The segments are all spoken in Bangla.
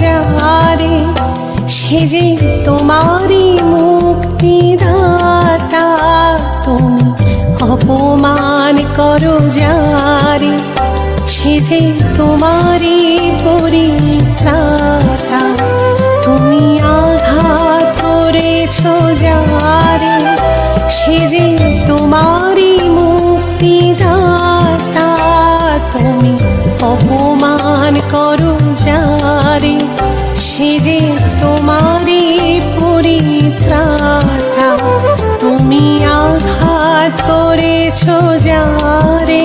যারে সে যে তোমারই মুক্তি মুক্তিদাতা। তুমি অপমান করো যারে সে যে তোমারই পরিত্রাতা করো যারে সে যে তোমারই পরিত্রাতা। তুমি আঘাত করেছ যারে।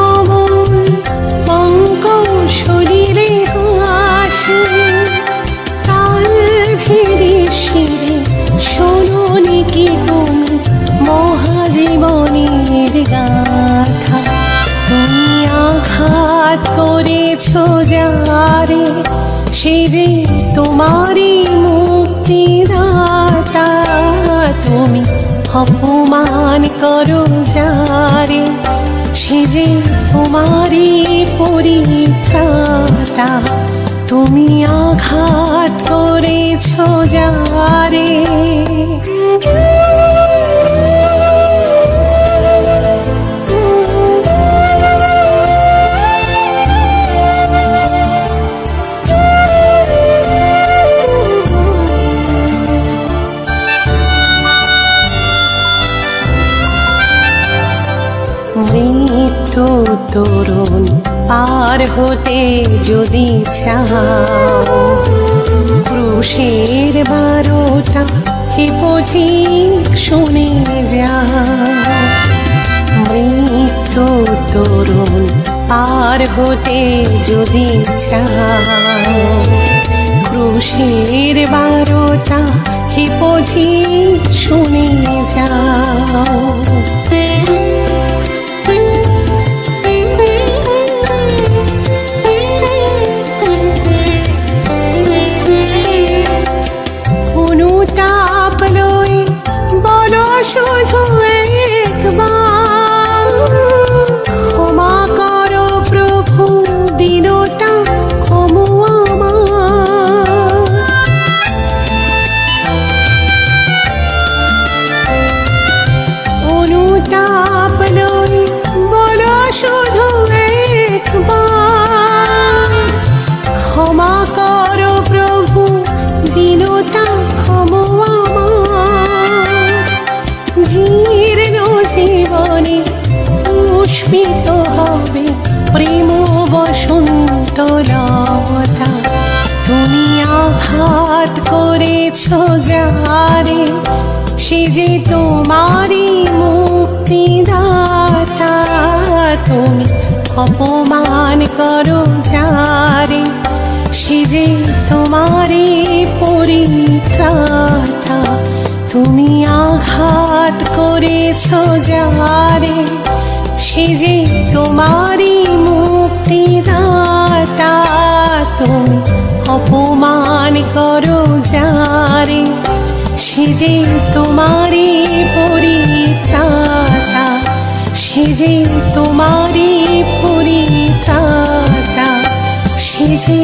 গাথা, তুমি আঘাত করেছ যারে, সে যে তোমারই মুক্তিদাতা, তুমি অপমান করো যারে, সে যে তোমারই পরিত্রাতা, তুমি আঘাত করেছ যারে। তরুণ পার হতে যদি চাও ক্রুশের বারোটা হে পথিক শুনে যা মৃত্যু তরুণ পার হতে যদি চাও ক্রুশের বারোটা হে শুধু পুষ্পিত হবে প্রেম বসন্ত লতা। তুমি আঘাত করেছ যারে, সে যে তোমারই মুক্তিদাতা। তুমি অপমান করো যারে, সে যে তোমারই পরিত্রাতা। তুমি আঘাত করেছ যারে সে যে তোমারই মুক্তিদাতা, তুমি অপমান করো যারে। সে যে তোমারই পরিত্রাতা, সে যে তোমারই পরিত্রাতা, সে যে